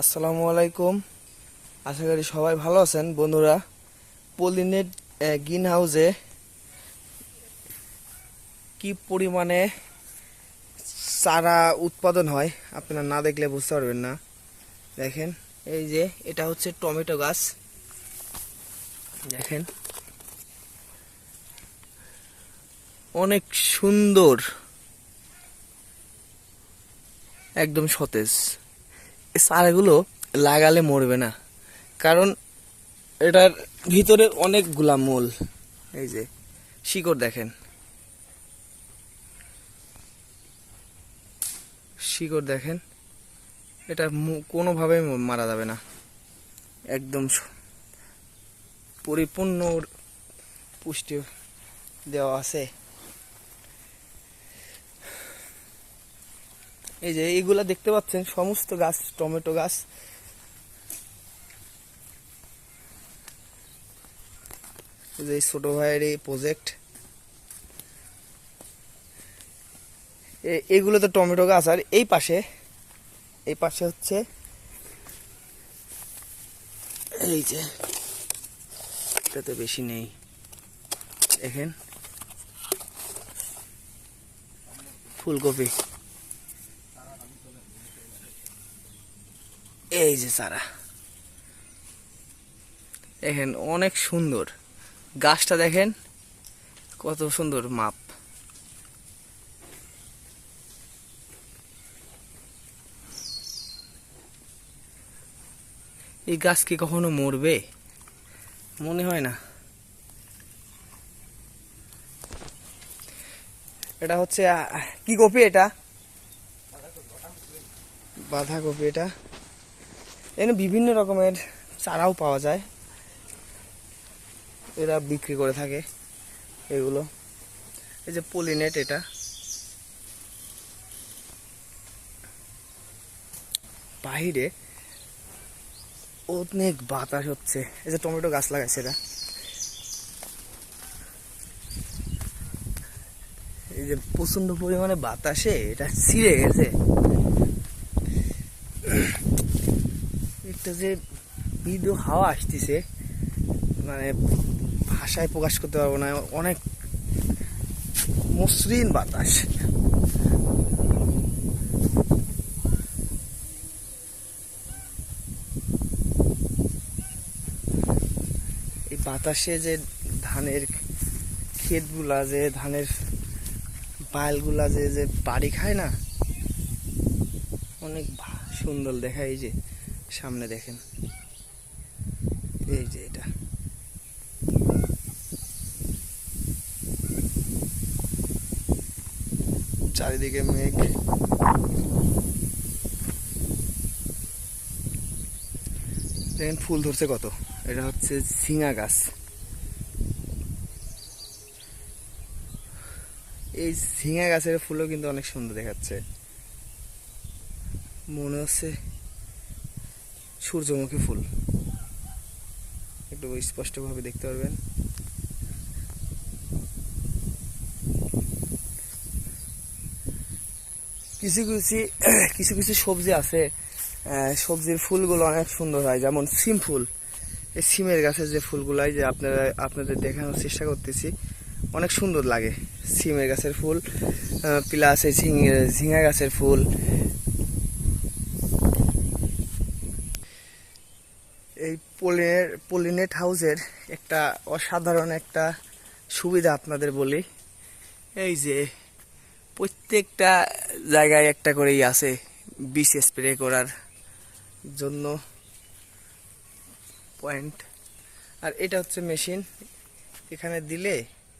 আসসালামু আলাইকুম। আশা করি সবাই ভালো আছেন। বন্ধুরা, পলিনেট গ্রিন হাউসে কি পরিমাণে চারা উৎপাদন হয়, আপনারা না দেখলে বুঝতে পারবেন না। দেখেন, এই যে এটা হচ্ছে টমেটো গাছ। দেখেন। অনেক সুন্দর, একদম সতেজ। এই চারাগুলো লাগালে মরবে না। কারণ এটার ভিতরে অনেকগুলা মূল এই যে, শিকড় দেখেন। শিকড় দেখেন। এটা কোনোভাবেই মারা যাবে না। একদম পরিপূর্ণ পুষ্টি দেওয়া আছে। এই যে এইগুলা দেখতে পাচ্ছেন, সমস্ত গাছ, টমেটো গাছ। যে ছোট ভাইয়ের এই প্রজেক্ট এইগুলো তো টমেটো গাছ, আর এই পাশে এই পাশে হচ্ছে, এই যে, এটাতে বেশি নেই। দেখেন, ফুলকপি। এই যে চারা দেখেন, অনেক সুন্দর। গাছটা দেখেন, কত সুন্দর মাপ। এই গাছ কি কখনো মরবে? মনে হয় না। এটা হচ্ছে কি কপি এটা? বাঁধাকপি এটা। এখানে বিভিন্ন রকমের চারাও পাওয়া যায়। এরা বিক্রি করে থাকে এগুলো। এই যে পলিনেট এটা। বাহিরে অনেক বাতাস হচ্ছে। এই যে টমেটো গাছ লাগাইছে এরা। এই যে প্রচণ্ড পরিমাণে বাতাসে এটা ছিঁড়ে গেছে। একটা যে মৃদু হাওয়া আসতেছে মানে ভাষায় প্রকাশ করতে পারব না, অনেক মসৃণ বাতাস। এই বাতাসে যে ধানের ক্ষেতগুলা, যে ধানের পায়েলগুলা যে যে বাড়ি খায় না, অনেক সুন্দর দেখায় এই যে। সামনে দেখেন। এই যে এটা। চারিদিকে মেঘ। দেখেন ফুল ধরছে কত। এটা হচ্ছে ঝিঙা গাছ। এই ঝিঙা গাছের ফুলও কিন্তু অনেক সুন্দর দেখাচ্ছে। মনে হচ্ছে সূর্যমুখী ফুল। একটু স্পষ্টভাবে দেখতে পারবেন। কিছু কিছু কিছু কিছু সবজি আছে সবজির ফুলগুলো অনেক সুন্দর হয়। যেমন সিম ফুল। এই সিমের গাছের যে ফুলগুলো হয় যে আপনারা, আপনাদের দেখানোর চেষ্টা করতেছি, অনেক সুন্দর লাগে সিমের গাছের ফুল। প্লাস এই ঝিঙে, ঝিঙা গাছের ফুল এই পোলিনের পোলিনেট হাউসের একটা অসাধারণ একটা সুবিধা আপনাদের বলি। এই যে প্রত্যেকটা জায়গায় একটা করেই আছে বিষ স্প্রে করার জন্য পয়েন্ট আর এটা হচ্ছে মেশিন। এখানে দিলে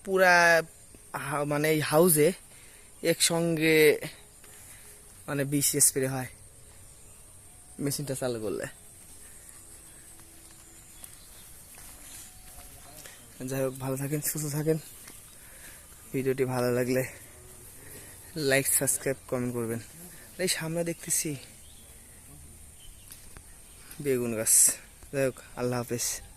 পুরা মানে এই হাউসে একসঙ্গে মানে বিষ স্প্রে হয়। মেশিনটা চালু করলে। যাই হোক, ভালো থাকেন, সুস্থ থাকেন। ভিডিওটি ভালো লাগলে লাইক সাবস্ক্রাইব কমেন্ট করবেন। এই সামনে দেখতেছি বেগুন গাছ। যাই হোক, আল্লাহ হাফেজ।